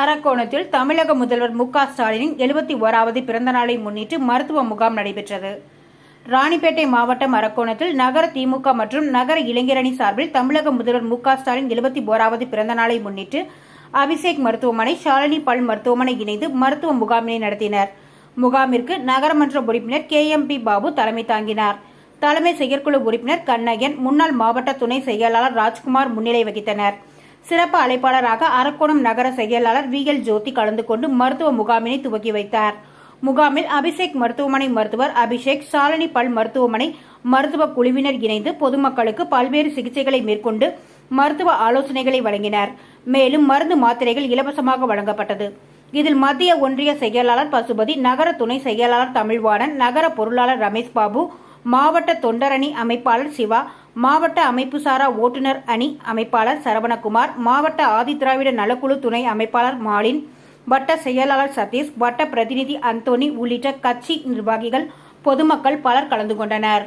அரக்கோணத்தில் தமிழக முதல்வர் மு க ஸ்டாலினின் எழுபத்தி ஓராவது பிறந்த நாளை முன்னிட்டு மருத்துவ முகாம் நடைபெற்றது. ராணிப்பேட்டை மாவட்டம் அரக்கோணத்தில் நகர திமுக மற்றும் நகர இளைஞரணி சார்பில் தமிழக முதல்வர் மு க ஸ்டாலின் எழுபத்தி ஓராவது பிறந்த நாளை முன்னிட்டு அபிஷேக் மருத்துவமனை ஷாலினி பல் மருத்துவமனை இணைந்து மருத்துவ முகாமினை நடத்தினர். முகாமிற்கு நகரமன்ற உறுப்பினர் கே எம் பி பாபு தலைமை தாங்கினார். தலைமை செயற்குழு உறுப்பினர் கண்ணகன் முன்னாள் மாவட்ட துணை செயலாளர் ராஜ்குமார் முன்னிலை வகித்தனர். சிறப்பு அழைப்பாளராக அரக்கோணம் நகர செயலாளர் வி எல் ஜோதி கலந்து கொண்டு மருத்துவ முகாமினை துவக்கி வைத்தார். முகாமில் அபிஷேக் மருத்துவமனை மருத்துவர் அபிஷேக் சாலனி பல் மருத்துவமனை மருத்துவ குழுவினர் இணைந்து பொதுமக்களுக்கு பல்வேறு சிகிச்சைகளை மேற்கொண்டு மருத்துவ ஆலோசனைகளை வழங்கினர். மேலும் மருந்து மாத்திரைகள் இலவசமாக வழங்கப்பட்டது. இதில் மத்திய ஒன்றிய செயலாளர் பசுபதி நகர துணை செயலாளர் தமிழ்வாணன் நகர பொருளாளர் ரமேஷ் பாபு மாவட்ட தொண்டரணி அமைப்பாளர் சிவா மாவட்ட அமைப்புசாரா ஓட்டுநர் அணி அமைப்பாளர் சரவணகுமார் மாவட்ட ஆதிதிராவிட நலக்குழு துணை அமைப்பாளர் மாலின் வட்ட செயலாளர் சதீஷ் வட்ட பிரதிநிதி அந்தோனி உள்ளிட்ட கட்சி நிர்வாகிகள் பொதுமக்கள் பலர் கலந்து கொண்டனர்.